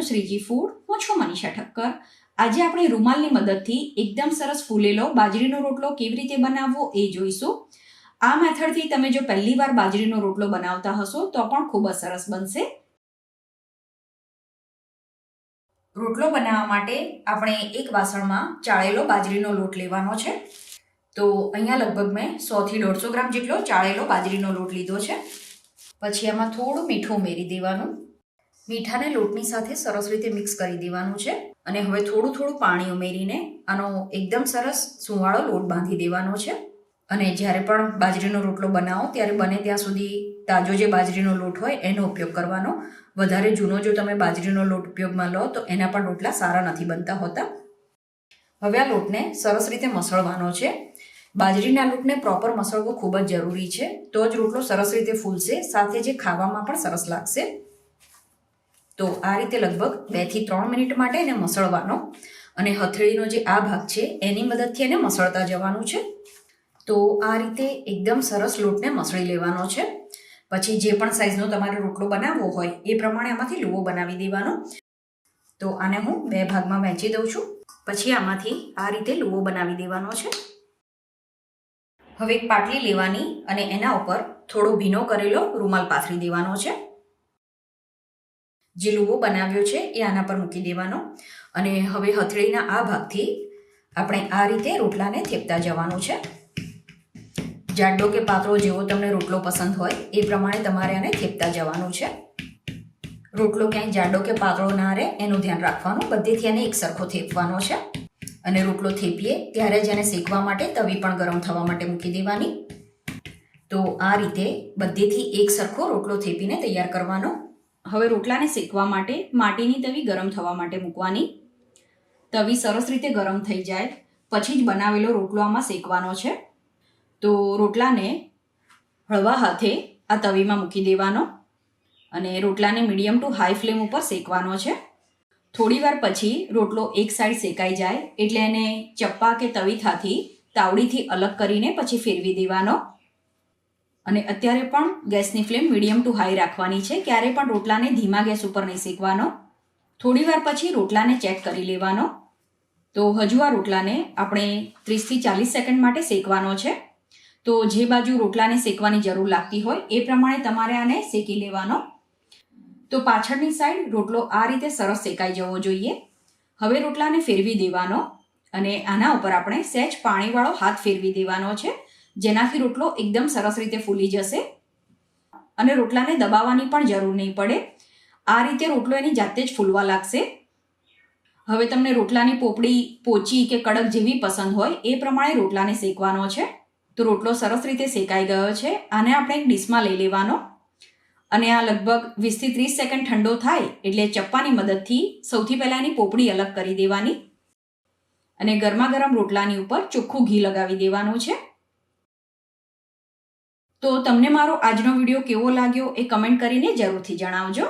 Two Shriji food, હું છું મનીષા ઠક્કર. આજે આપણે રૂમાલની મદદથી એકદમ સરસ ફૂલેલો બાજરીનો રોટલો કેવી રીતે બનાવવો એ જોઈશું. આ મેથડથી તમે જો પહેલી વાર બાજરીનો રોટલો બનાવતા હશો તો પણ ખૂબ જ સરસ બનશે. રોટલો બનાવવા માટે આપણે એક વાસણમાં ચાળેલો બાજરીનો લોટ લેવાનો છે. તો અહીંયા લગભગ મેં સોથી દોઢસો ગ્રામ જેટલો ચાળેલો બાજરીનો લોટ લીધો છે. પછી એમાં થોડું મીઠું ઉમેરી દેવાનું. મીઠાને લોટની સાથે સરસ રીતે મિક્સ કરી દેવાનું છે અને હવે થોડું થોડું પાણી ઉમેરીને આનો એકદમ સરસ સુંવાળો લોટ બાંધી દેવાનો છે. અને જ્યારે પણ બાજરીનો રોટલો બનાવો, ત્યારે બને ત્યાં સુધી તાજો જે બાજરીનો લોટ હોય, એનો ઉપયોગ કરવાનો. વધારે જૂનો જો તમે બાજરીનો લોટ ઉપયોગમાં લો, તો એના પણ રોટલા સારા નથી બનતા હોતા. હવે આ લોટને સરસ રીતે મસળવાનો છે. બાજરીના લોટને પ્રોપર મસળવો ખૂબ જ જરૂરી છે. તો જ રોટલો સરસ રીતે ફૂલશે, સાથે જે ખાવામાં પણ સરસ લાગશે. તો આ રીતે લગભગ બેથી ત્રણ મિનિટ માટે એને મસળવાનો. અને હથેળીનો જે આ ભાગ છે, એની મદદથી એને મસળતા જવાનું છે. તો આ રીતે એકદમ સરસ લોટને મસળી લેવાનો છે. પછી જે પણ સાઈઝનો તમારે રોટલો બનાવવો હોય, એ પ્રમાણે આમાંથી લુવો બનાવી દેવાનો. તો આને હું બે ભાગમાં વહેંચી દઉં છું. પછી આમાંથી આ રીતે લુવો બનાવી દેવાનો છે. હવે એક પાટલી લેવાની અને એના ઉપર થોડો ભીનો કરેલો રૂમાલ પાથરી દેવાનો છે. જે લુવો બનાવ્યો છે એ આના પર મૂકી દેવાનો. અને હવે હથેળીના આ ભાગથી આપણે આ રીતે રોટલાને થેપતા જવાનું છે. જાડો કે પાતળો જેવો તમને રોટલો પસંદ હોય એ પ્રમાણે તમારે આને થેપતા જવાનું છે. રોટલો ક્યાંય જાડો કે પાતળો ના રહે એનું ધ્યાન રાખવાનું. બધેથી એને એક સરખો થેપવાનો છે. અને રોટલો થેપીએ ત્યારે જ એને શેકવા માટે તવી પણ ગરમ થવા માટે મૂકી દેવાની. તો આ રીતે બધેથી એક સરખો રોટલો થેપીને તૈયાર કરવાનો. હવે રોટલાને શેકવા માટે માટીની તવી ગરમ થવા માટે મૂકવાની. તવી સરસ રીતે ગરમ થઈ જાય, પછી જ બનાવેલો રોટલો આમાં શેકવાનો છે. તો રોટલાને હળવા હાથે આ તવીમાં મૂકી દેવાનો અને રોટલાને મીડિયમ ટુ હાઈ ફ્લેમ ઉપર શેકવાનો છે. થોડી વાર પછી રોટલો એક સાઈડ શેકાઈ જાય, એટલે એને ચપ્પા કે તવીથાથી તાવડીથી અલગ કરીને પછી ફેરવી દેવાનો. અને અત્યારે પણ ગેસની ફ્લેમ મીડિયમ ટુ હાઈ રાખવાની છે. ક્યારે પણ રોટલાને ધીમા ગેસ ઉપર નહીં શેકવાનો. થોડી વાર પછી રોટલાને ચેક કરી લેવાનો. તો હજુ આ રોટલાને આપણે ત્રીસથી ચાલીસ સેકન્ડ માટે શેકવાનો છે. તો જે બાજુ રોટલાને શેકવાની જરૂર લાગતી હોય એ પ્રમાણે તમારે આને શેકી લેવાનો. તો પાછળની સાઈડ રોટલો આ રીતે સરસ શેકાઈ જવો જોઈએ. હવે રોટલાને ફેરવી દેવાનો અને આના ઉપર આપણે સહેજ પાણીવાળો હાથ ફેરવી દેવાનો છે. જેનાથી રોટલો એકદમ સરસ રીતે ફૂલી જશે અને રોટલાને દબાવવાની પણ જરૂર નહીં પડે. આ રીતે રોટલો એની જાતે જ ફૂલવા લાગશે. હવે તમને રોટલાની પોપડી, પોચી કે કડક જેવી પસંદ હોય એ પ્રમાણે રોટલાને શેકવાનો છે. તો રોટલો સરસ રીતે શેકાઈ ગયો છે. આને આપણે એક ડીશમાં લઈ લેવાનો. અને આ લગભગ વીસથી ત્રીસ સેકન્ડ ઠંડો થાય એટલે ચપ્પાની મદદથી સૌથી પહેલાં એની પોપડી અલગ કરી દેવાની. અને ગરમા ગરમ રોટલાની ઉપર ચોખ્ખું ઘી લગાવી દેવાનું છે. તો તમને મારો આજનો વીડિયો કેવો લાગ્યો એ કમેન્ટ કરીને જરૂરથી જણાવજો.